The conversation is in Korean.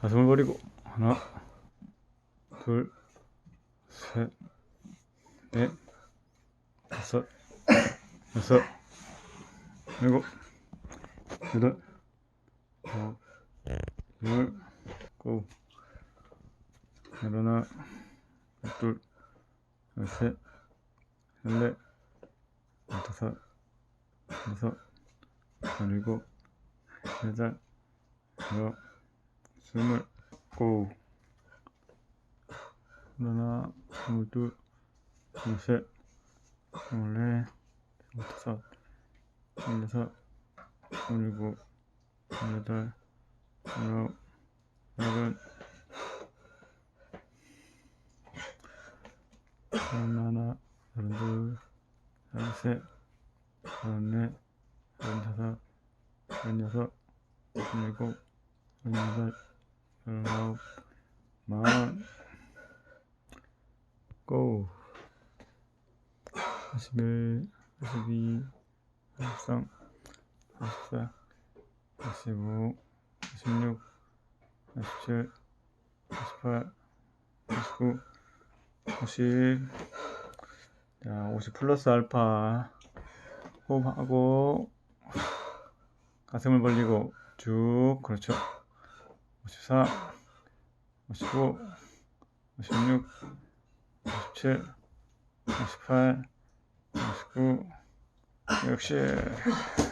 가슴을 버리고 하나 둘 셋 넷 다섯 여섯 일곱 여덟 아홉 열고 열하나 열둘 열셋 열넷 열다섯 여섯 열일곱 여덟 아홉 스물 고 하나 스물둘 스물셋 스물넷 스물다섯 스물여섯 스물일곱 스물여덟 스물아홉 서른 서른하나 서른둘 서른셋 서른넷 서른다섯 서른여섯 서른일곱 서른여덟 서른아홉 마흔 고! 41, 42, 43, 44, 45, 46, 47, 48, 49, 50. 자, 50 플러스 알파. 호흡하고, 가슴을 벌리고, 쭉, 그렇죠. 54, 55, 56, 57, 58, 59, 60.